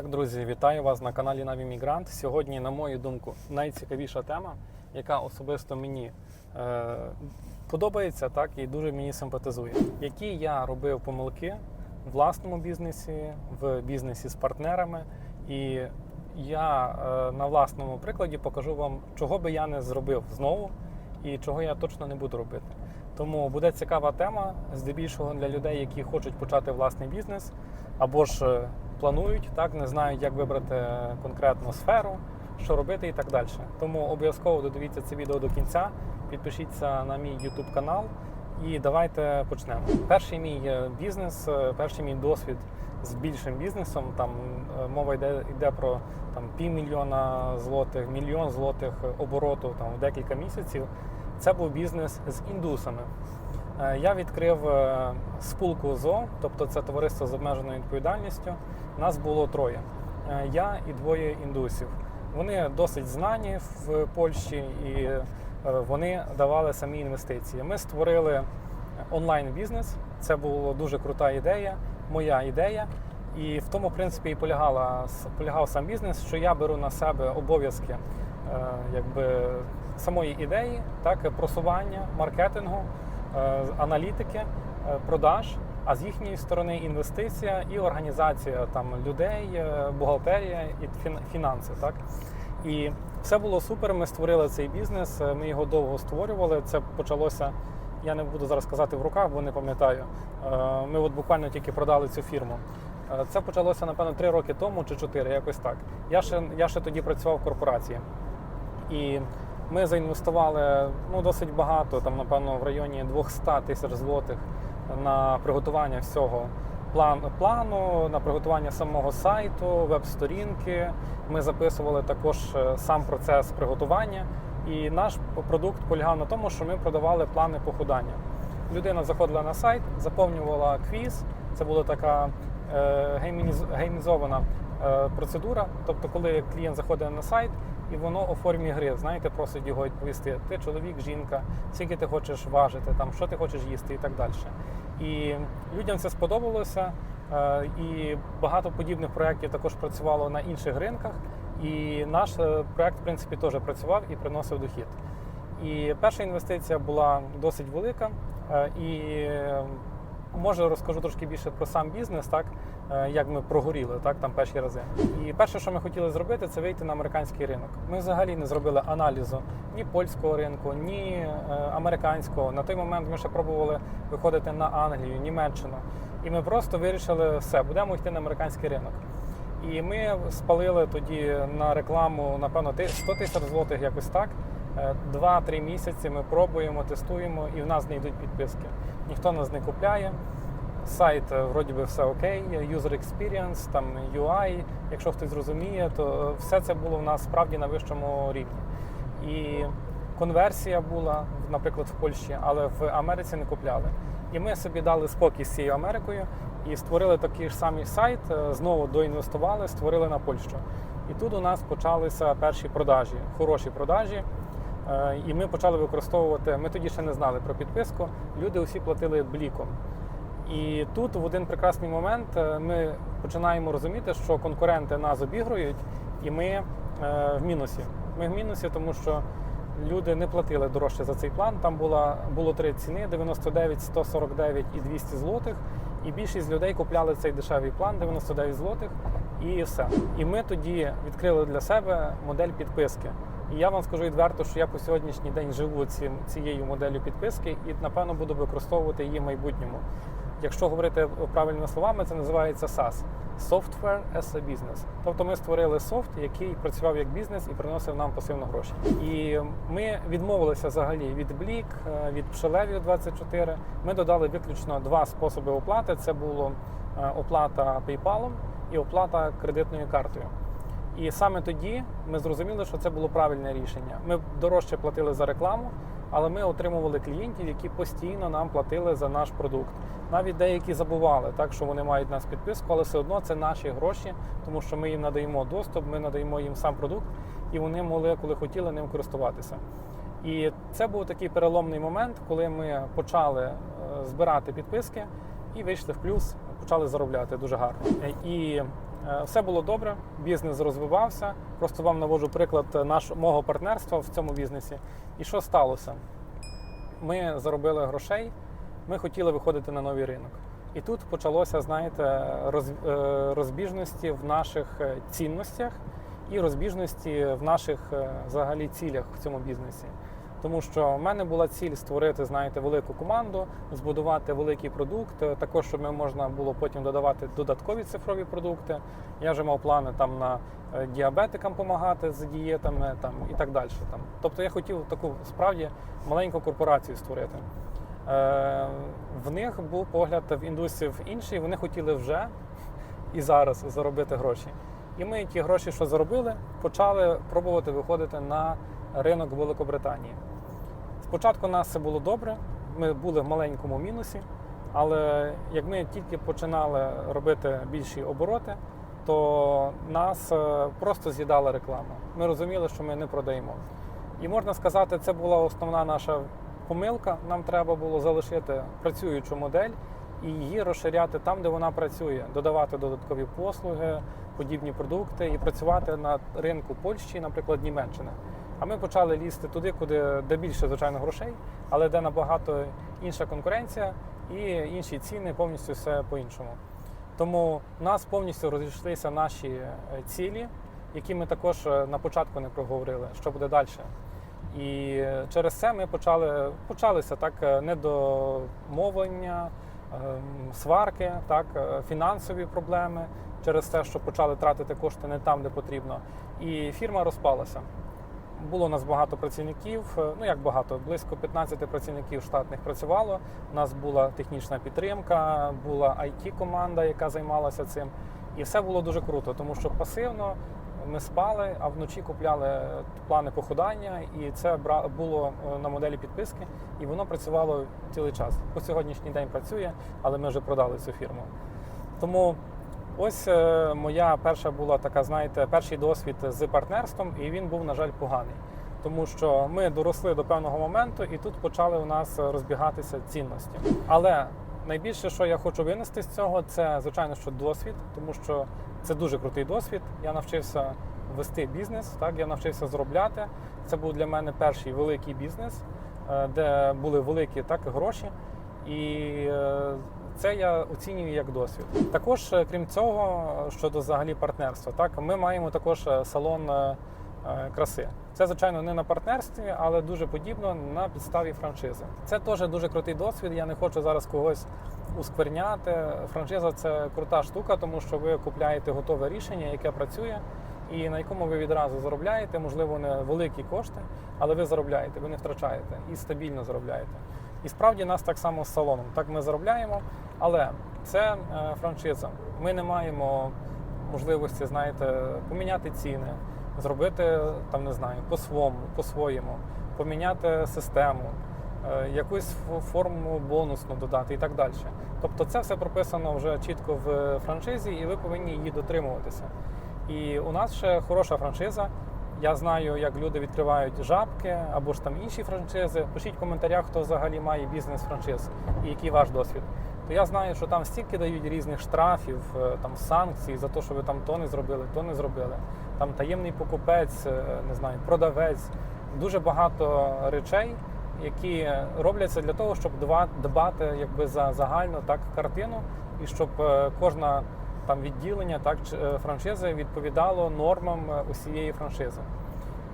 Так, друзі, вітаю вас на каналі Наві Мігрант. Сьогодні, на мою думку, найцікавіша тема, яка особисто мені е, подобається, так і дуже мені симпатизує. Які я робив помилки в власному бізнесі, в бізнесі з партнерами. І я е, на власному прикладі покажу вам, чого би я не зробив знову і чого я точно не буду робити. Тому буде цікава тема, здебільшого для людей, які хочуть почати власний бізнес, або ж е, планують, так не знають, як вибрати конкретну сферу, що робити і так далі. Тому обов'язково додивіться це відео до кінця, підпишіться на мій YouTube канал і давайте почнемо. Перший мій е, бізнес, е, перший мій досвід з більшим бізнесом. Там е, мова йде йде про там півмільйона злотих, мільйон злотих обороту там в декілька місяців. Це був бізнес з індусами. Я відкрив спілку ЗО, тобто це товариство з обмеженою відповідальністю. Нас було троє. Е, Я і двоє індусів. Вони досить знані в Польщі і е, вони давали самі інвестиції. Ми створили онлайн-бізнес. Це була дуже крута ідея, моя ідея. І в тому, принципі, і полягала, полягав сам бізнес, що я беру на себе обов'язки е, якби, самої ідеї, так, просування, маркетингу, е, аналітики, е, продаж, а з їхньої сторони інвестиція і організація там, людей, е, бухгалтерія і фін- фінанси. Так. І все було супер. Ми створили цей бізнес, е, ми його довго створювали. Це почалося. Я не буду зараз казати в руках, бо не пам'ятаю. Е, Ми от буквально тільки продали цю фірму. Це почалося, напевно, три роки тому чи чотири, якось так. Я ще, я ще тоді працював в корпорації. І ми заінвестували ну, досить багато, там, напевно, в районі 200 тисяч злотих на приготування всього план, плану, на приготування самого сайту, веб-сторінки. Ми записували також е, сам процес приготування. І наш продукт полягав на тому, що ми продавали плани похудання. Людина заходила на сайт, заповнювала квіз. Це була така е, геймізована е, процедура. Тобто, коли клієнт заходить на сайт і воно у формі гри, знаєте, просить його відповісти: ти чоловік, жінка, скільки ти хочеш важити, там що ти хочеш їсти і так далі. І людям це сподобалося. е, І багато подібних проєктів також працювало на інших ринках. І наш е, проєкт, в принципі, теж працював і приносив дохід. І перша інвестиція була досить велика. е, І може розкажу трошки більше про сам бізнес, так як ми прогоріли так там перші рази. І перше, що ми хотіли зробити, це вийти на американський ринок. Ми взагалі не зробили аналізу ні польського ринку, ні е, американського. На той момент ми ще пробували виходити на Англію, Німеччину. І ми просто вирішили все, будемо йти на американський ринок. І ми спалили тоді на рекламу, напевно, ти- 100 тисяч злотих якось так. Е, Два-три місяці ми пробуємо, тестуємо, і в нас не йдуть підписки. Ніхто нас не купляє. Сайт е, вроді би все окей, user experience, там UI, якщо хтось зрозуміє, то е, все це було в нас справді на вищому рівні. І конверсія була, наприклад, в Польщі, але в Америці не купляли. І ми собі дали спокій з цією Америкою і створили такий ж самий сайт, е, знову доінвестували, створили на Польщу. І тут у нас почалися перші продажі, хороші продажі. І ми почали використовувати. Ми тоді ще не знали про підписку. Люди усі платили бліком. І тут в один прекрасний момент е, ми починаємо розуміти, що конкуренти нас обігрують, і ми е, в мінусі. Ми в мінусі, тому що люди не платили дорожче за цей план. Там була, було три ціни: 99, 149 і 200 злотих. І більшість людей купляли цей дешевий план 99 злотих і все. І ми тоді відкрили для себе модель підписки. І я вам скажу відверто, що я по сьогоднішній день живу цією моделлю підписки і напевно буду використовувати її в майбутньому. Якщо говорити правильними словами, це називається SaaS – Software as a Business. Тобто ми створили софт, який працював як бізнес і приносив нам пасивно гроші. І ми відмовилися взагалі від Блік, е, від Пшелевів 24. Ми додали виключно два способи оплати: це було е, оплата PayPal і оплата кредитною картою. І саме тоді ми зрозуміли, що це було правильне рішення. Ми дорожче платили за рекламу, але ми отримували клієнтів, які постійно нам платили за наш продукт. Навіть деякі забували, так що вони мають нас підписку, але все одно це наші гроші, тому що ми їм надаємо доступ, ми надаємо їм сам продукт, і вони могли, коли хотіли, ним користуватися. І це був такий переломний момент, коли ми почали е, збирати підписки і вийшли в плюс, почали заробляти дуже гарно. І Все було добре, бізнес розвивався. Просто вам наводжу приклад наш, мого партнерства в цьому бізнесі. І що сталося? Ми заробили грошей, ми хотіли виходити на новий ринок. І тут почалося, знаєте, е, розбіжності в наших е, цінностях і розбіжності в наших е, взагалі цілях в цьому бізнесі. Тому що в мене була ціль створити, знаєте, велику команду, збудувати великий продукт, е, також щоб можна було потім додавати додаткові цифрові продукти. Я вже мав плани там на е, діабетикам допомагати з дієтами там і так далі. Там. Тобто я хотів таку справді маленьку корпорацію створити. Е, в них був погляд в індустрії в інший, вони хотіли вже і зараз заробити гроші. І ми ті гроші, що заробили, почали пробувати виходити на ринок Великобританії. Спочатку у нас все було добре, ми були в маленькому мінусі, але як ми тільки починали робити більші обороти, то нас е, просто з'їдала реклама. Ми розуміли, що ми не продаємо. І можна сказати, це була основна наша помилка. Нам треба було залишити працюючу модель і її розширяти там, де вона працює, додавати додаткові послуги, подібні продукти і працювати на ринку Польщі, наприклад, Німеччини. А ми почали лізти туди, куди де більше звичайно грошей, але де набагато інша конкуренція і інші ціни, повністю все по-іншому. Тому у нас повністю розійшлися наші е, цілі, які ми також е, на початку не проговорили, що буде далі. І е, через це ми почали почалися так недомовлення, ем, сварки, так, фінансові проблеми через те, що почали тратити кошти не там, де потрібно. І фірма розпалася. Було у нас багато працівників, е, ну як багато, близько 15 працівників штатних працювало. У нас була технічна підтримка, була it команда яка займалася цим. І все було дуже круто, тому що пасивно ми спали, а вночі купляли плани похудання, і це було е, на моделі підписки, і воно працювало цілий час. По сьогоднішній день працює, але ми вже продали цю фірму. Тому ось е, моя перша була така, знаєте, перший досвід з партнерством, і він був, на жаль, поганий. Тому що ми доросли до певного моменту, і тут почали у нас розбігатися цінності. Але найбільше, що я хочу винести з цього, це звичайно, що досвід, тому що це дуже крутий досвід. Я навчився вести бізнес, так я навчився зробляти. Це був для мене перший великий бізнес, е, де були великі так гроші, і е, це я оцінюю як досвід. Також, е, крім цього, щодо взагалі партнерства, так ми маємо також е, салон е, краси. Це, звичайно, не на партнерстві, але дуже подібно на підставі франшизи. Це теж дуже крутий досвід. Я не хочу зараз когось ускверняти. Франшиза це крута штука, тому що ви купляєте готове рішення, яке працює, і на якому ви відразу заробляєте, можливо, не великі кошти, але ви заробляєте, ви не втрачаєте і стабільно заробляєте. І справді нас так само з салоном. Так ми заробляємо, але це е, франшиза. Ми не маємо можливості, знаєте, поміняти ціни, зробити там, не знаю, по-своєму, по-своєму, поміняти систему, е, якусь форму бонусну додати і так далі. Тобто це все прописано вже чітко в франшизі, і ви повинні її дотримуватися. І у нас ще хороша франшиза. Я знаю, як люди відкривають жабки або ж там інші франшизи. Пишіть в коментарях, хто взагалі має бізнес франшиз і який ваш досвід. То я знаю, що там стільки дають різних штрафів, е, там санкцій за те, що ви там то не зробили, то не зробили. Там таємний покупець, е, не знаю, продавець. Дуже багато речей, які робляться для того, щоб дбати якби за загальну так картину, і щоб е, кожна там відділення, так е, франшизи відповідало нормам е, усієї франшизи.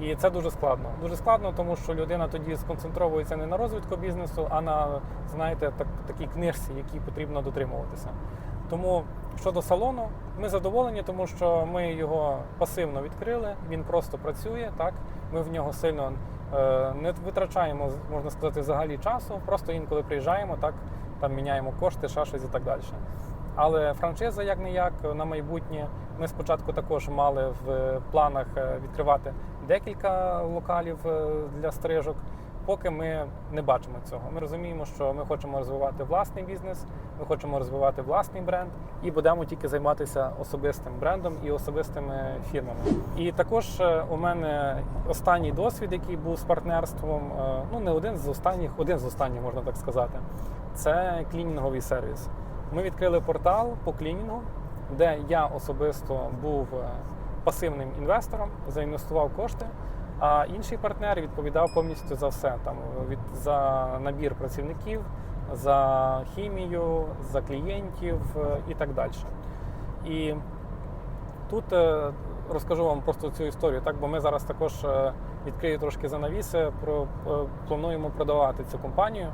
І це дуже складно. Дуже складно, тому що людина тоді сконцентровується не на розвитку бізнесу, а на знаєте, так, такій книжці, якій потрібно дотримуватися. Тому щодо салону, ми задоволені, тому що ми його пасивно відкрили. Він просто працює. Так, ми в нього сильно е, не витрачаємо, можна сказати, взагалі часу. Просто інколи приїжджаємо, так там міняємо кошти, ще щось і так далі. Але франшиза як не як на майбутнє. Ми спочатку також мали в планах е, відкривати декілька локалів е, для стрижок. Поки ми не бачимо цього. Ми розуміємо, що ми хочемо розвивати власний бізнес, ми хочемо розвивати власний бренд і будемо тільки займатися особистим брендом і особистими фірмами. І також е, у мене останній досвід, який був з партнерством, ну не один з останніх, один з останніх, можна так сказати, це клінінговий сервіс. Ми відкрили портал по клінінгу, де я особисто був е, пасивним інвестором, заінвестував кошти. А інший партнер відповідав повністю за все там від за набір працівників, за хімію, за клієнтів е, і так далі. І тут е, розкажу вам просто цю історію, так бо ми зараз також е, відкрию трошки занавіси. Про е, плануємо продавати цю компанію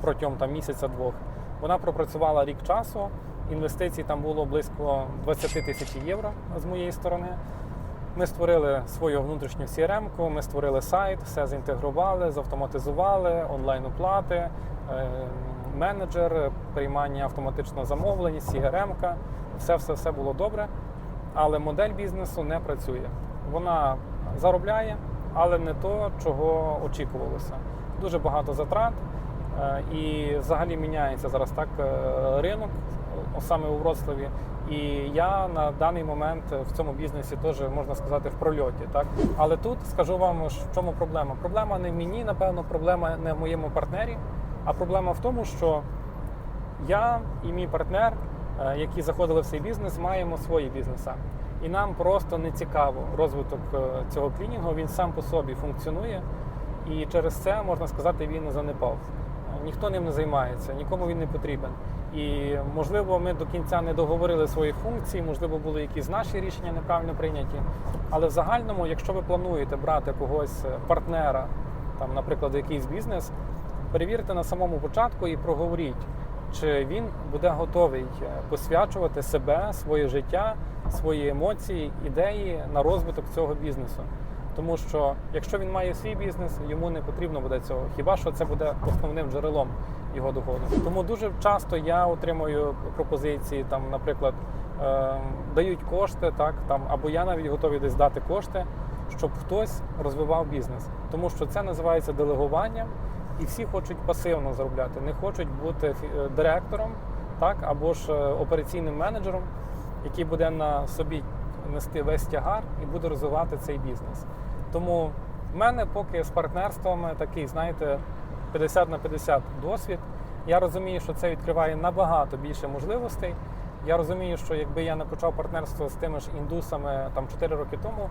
протягом там місяця-двох. Вона пропрацювала рік часу. Інвестицій там було близько 20 тисяч євро з моєї сторони. Ми створили свою внутрішню CRM-ку, ми створили сайт, все зінтегрували, завтоматизували, онлайн-оплати, е, менеджер, приймання автоматичного замовлення, CRM-ка. Все, все, все було добре. Але модель бізнесу не працює. Вона заробляє, але не то, чого очікувалося. Дуже багато затрат. Е, І взагалі міняється зараз так е, ринок, саме у Вроцлаві. І я на даний момент в цьому бізнесі теж можна сказати в прольоті. Так але тут скажу вам, в чому проблема. Проблема не в мені, напевно, проблема не в моєму партнері, а проблема в тому, що я і мій партнер, е, які заходили в цей бізнес, маємо свої бізнеси. І нам просто не цікаво розвиток цього клінінгу. Він сам по собі функціонує, і через це можна сказати, він занепав. Ніхто ним не займається, нікому він не потрібен. І можливо, ми до кінця не договорили своїх функцій, можливо, були якісь наші рішення неправильно прийняті. Але в загальному, якщо ви плануєте брати когось е, партнера, там, наприклад, якийсь бізнес, перевірте на самому початку і проговоріть, чи він буде готовий е, посвячувати себе, своє життя, свої емоції, ідеї на розвиток цього бізнесу. Тому що якщо він має свій бізнес, йому не потрібно буде цього. Хіба що це буде основним джерелом його доходу? Тому дуже часто я отримую пропозиції, там, наприклад, е, дають кошти, так там або я навіть готовий десь дати кошти, щоб хтось розвивав бізнес, тому що це називається делегуванням, і всі хочуть пасивно заробляти, не хочуть бути е, директором, так або ж е, операційним менеджером, який буде на собі нести весь тягар і буде розвивати цей бізнес. Тому в мене поки з партнерствами такий, знаєте, 50 на 50 досвід. Я розумію, що це відкриває набагато більше можливостей. Я розумію, що якби я не почав партнерство з тими ж індусами там 4 роки тому,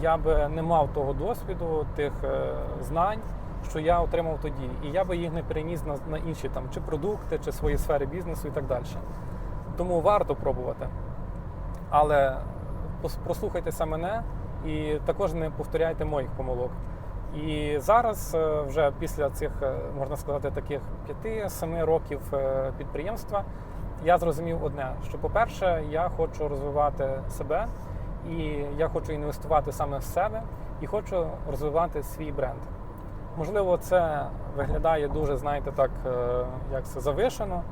я би не мав того досвіду, тих е, знань, що я отримав тоді. І я би їх не переніс на, на інші там чи продукти, чи свої сфери бізнесу і так далі. Тому варто пробувати. Але прослухайтеся мене і також не повторяйте моїх помилок. І зараз, е, вже після цих, е, можна сказати, таких 5-7 років е, підприємства, я зрозумів одне: що, по-перше, я хочу розвивати себе, і я хочу інвестувати саме в себе, і хочу розвивати свій бренд. Можливо, це виглядає дуже, знаєте, так, як це завишено,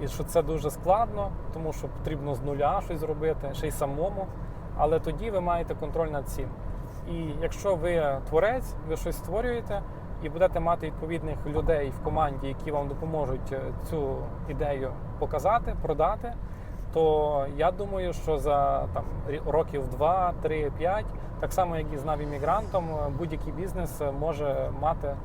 і що це дуже складно, тому що потрібно з нуля щось зробити, ще й самому. Але тоді ви маєте контроль над цим. І якщо ви творець, ви щось створюєте і будете мати відповідних людей в команді, які вам допоможуть е, цю ідею показати, продати, то я думаю, що за там років 2, 3, 5, так само як і з навімігрантом, е, будь-який бізнес е, може мати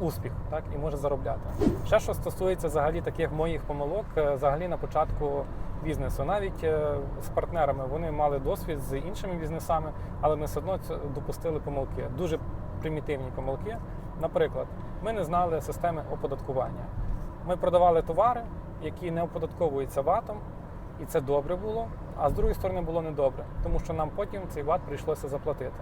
успіх, так і може заробляти. Ще що стосується взагалі таких моїх помилок, взагалі на початку бізнесу, навіть е, з партнерами вони мали досвід з іншими бізнесами, але ми все одно допустили помилки, дуже примітивні помилки. Наприклад, ми не знали системи оподаткування. Ми продавали товари, які не оподатковуються ватом, і це добре було. А з другої сторони було недобре, тому що нам потім цей ват прийшлося заплатити.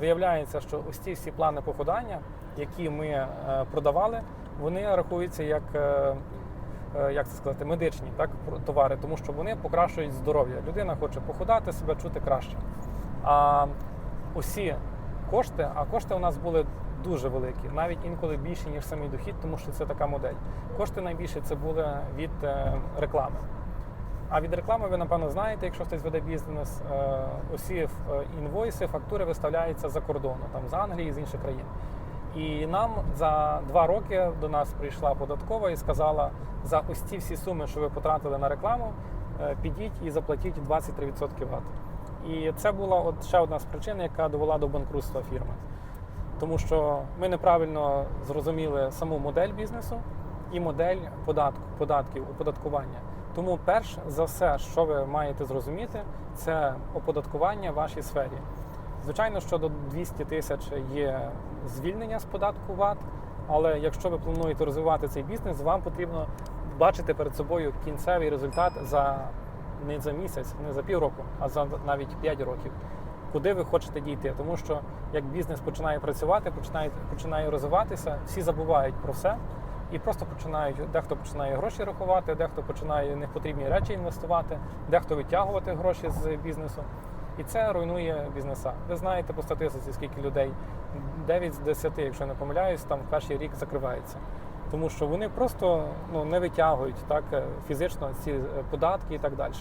Виявляється, що ось ці всі плани похудання, які ми е, продавали, вони рахуються як, е, як це сказати, медичні так, товари, тому що вони покращують здоров'я. Людина хоче похудати, себе чути краще. А усі кошти, а кошти у нас були дуже великі, навіть інколи більші, ніж самий дохід, тому що це така модель. Кошти найбільше це були від е, реклами. А від реклами ви, напевно, знаєте, якщо хтось веде бізнес, е, усі е, інвойси, фактури виставляються за кордону, там з Англії, з інших країн. І нам за два роки до нас прийшла податкова і сказала, за ось ці всі суми, що ви потратили на рекламу, е, підіть і заплатіть 23% ват. І це була от ще одна з причин, яка довела до банкрутства фірми. Тому що ми неправильно зрозуміли саму модель бізнесу і модель податку, податків, оподаткування. Тому, перш за все, що ви маєте зрозуміти, це оподаткування в вашій сфері. Звичайно, що до 200 тисяч є звільнення з податку ВАТ, але якщо ви плануєте розвивати цей бізнес, вам потрібно бачити перед собою кінцевий результат за не за місяць, не за півроку, а за навіть 5 років. Куди ви хочете дійти? Тому що як бізнес починає працювати, починає, починає розвиватися, всі забувають про все і просто починають, дехто починає гроші рахувати, дехто починає непотрібні речі інвестувати, дехто витягувати гроші з бізнесу. І це руйнує бізнеса. Ви знаєте по статистиці, скільки людей 9 з 10, якщо не помиляюсь, там в перший рік закривається. Тому що вони просто ну, не витягують так е, фізично ці е, податки і так далі.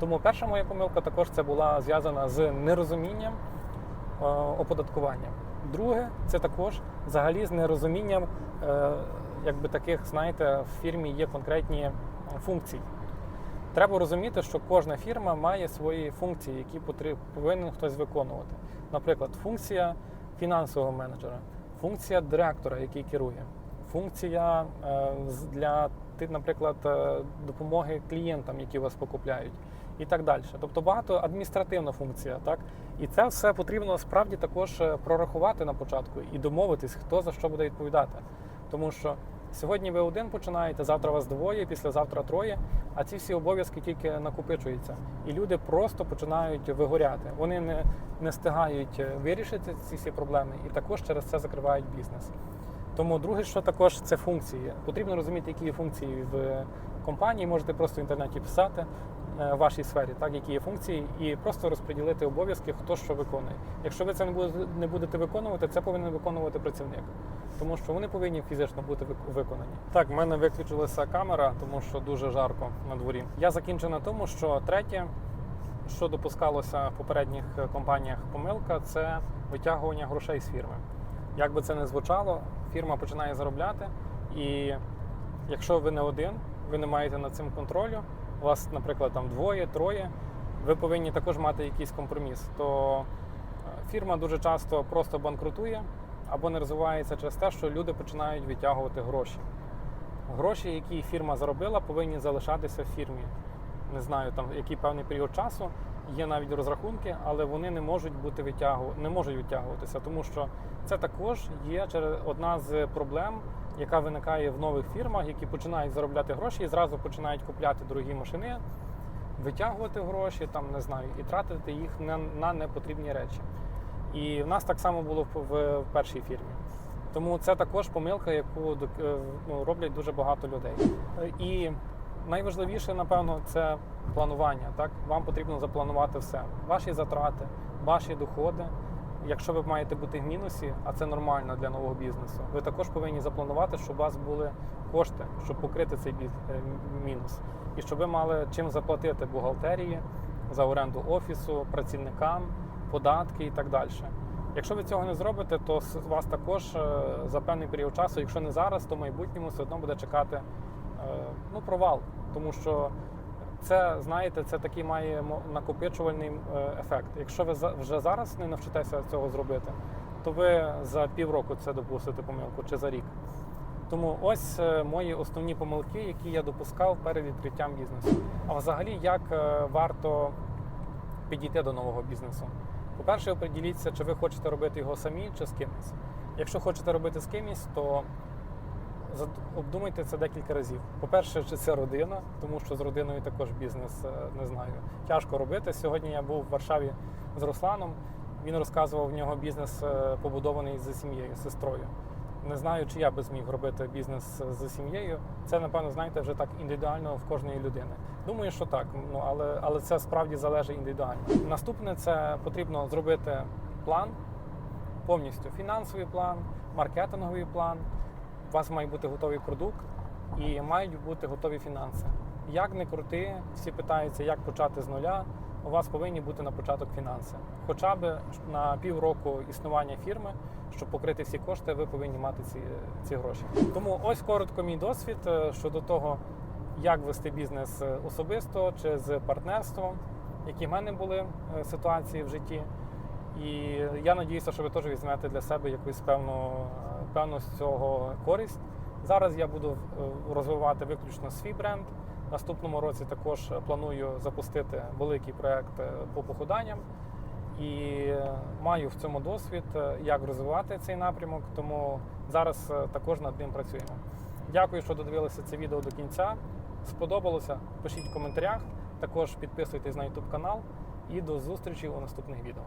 Тому перша моя помилка також це була зв'язана з нерозумінням е, оподаткування. Друге, це також взагалі з нерозумінням, е, якби таких, знаєте, в фірмі є конкретні е, функції. Треба розуміти, що кожна фірма має свої функції, які повинен хтось виконувати. Наприклад, функція фінансового менеджера, функція директора, який керує, функція е, для наприклад, е, допомоги клієнтам, які вас покупляють, і так далі. Тобто багато адміністративна функція, так і це все потрібно справді також е, прорахувати на початку і домовитись, хто за що буде відповідати. Тому що сьогодні ви один починаєте, завтра вас двоє, післязавтра троє, а ці всі обов'язки тільки накопичуються. І люди просто починають вигоряти. Вони не, не встигають е, вирішити ці всі проблеми і також через це закривають бізнес. Тому друге, що також це функції. Потрібно розуміти, які функції в компанії. Можете просто в інтернеті писати в вашій сфері, так які є функції, і просто розподілити обов'язки, хто що виконує. Якщо ви це не будете, виконувати, це повинен виконувати працівник, тому що вони повинні фізично бути виконані. Так, в мене виключилася камера, тому що дуже жарко на дворі. Я закінчу на тому, що третє, що допускалося в попередніх е, компаніях помилка, це витягування грошей з фірми. Як би це не звучало, фірма починає заробляти, і якщо ви не один, ви не маєте над цим контролю, вас, наприклад, там двоє, троє, ви повинні також мати якийсь компроміс. То е, фірма дуже часто просто банкрутує або не розвивається через те, що люди починають витягувати гроші. Гроші, які фірма заробила, повинні залишатися в фірмі. Не знаю, там який певний період часу. Є навіть розрахунки, але вони не можуть бути витягу... не можуть витягуватися, тому що це також є через одна з проблем, яка виникає в нових фірмах, які починають заробляти гроші і зразу починають купляти дорогі машини, витягувати гроші, там не знаю, і тратити їх на, на непотрібні речі. І в нас так само було в, в, першій фірмі. Тому це також помилка, яку е, ну, роблять дуже багато людей. Е, І найважливіше, напевно, це планування. Так, вам потрібно запланувати все: ваші затрати, ваші доходи. Якщо ви маєте бути в мінусі, а це нормально для нового бізнесу, ви також повинні запланувати, щоб у вас були кошти, щоб покрити цей е, мінус, і щоб ви мали чим заплатити бухгалтерії за оренду офісу, працівникам, податки і так далі. Якщо ви цього не зробите, то вас також е, за певний період часу, якщо не зараз, то в майбутньому все одно буде чекати е, ну, провал. Тому що це, знаєте, це такий має накопичувальний е, ефект. Якщо ви вже зараз не навчитеся цього зробити, то ви за півроку це допустите помилку чи за рік. Тому ось е, мої основні помилки, які я допускав перед відкриттям бізнесу. А взагалі, як е, варто підійти до нового бізнесу? По-перше, оприділіться, чи ви хочете робити його самі чи з кимось. Якщо хочете робити з кимось, то обдумайте це декілька разів. По-перше, чи це родина, тому що з родиною також бізнес е, не знаю. Тяжко робити. Сьогодні я був в Варшаві з Русланом. Він розказував, в нього бізнес е, побудований з сім'єю, сестрою. Не знаю, чи я би зміг робити бізнес з сім'єю. Це, напевно, знаєте, вже так індивідуально в кожної людини. Думаю, що так, ну але, але це справді залежить індивідуально. Наступне це потрібно зробити план, повністю фінансовий план, маркетинговий план. У вас має бути готовий продукт і мають бути готові фінанси. Як не крути, всі питаються, як почати з нуля. У вас повинні бути на початок фінанси. Хоча б на півроку існування фірми, щоб покрити всі кошти, ви повинні мати ці, ці гроші. Тому ось коротко мій досвід е, щодо того, як вести бізнес е, особисто чи з партнерством, які в мене були е, ситуації в житті. І я надіюся, що ви теж візьмете для себе якусь певну, е, певну з цього користь. Зараз я буду е, розвивати виключно свій бренд, Наступному році також планую запустити великий проект е, по похуданням і е, маю в цьому досвід, е, як розвивати цей напрямок, тому зараз е, також над ним працюємо. Дякую, що додивилися це відео до кінця. Сподобалося? Пишіть в коментарях. Також підписуйтесь на YouTube канал і до зустрічі у наступних відео.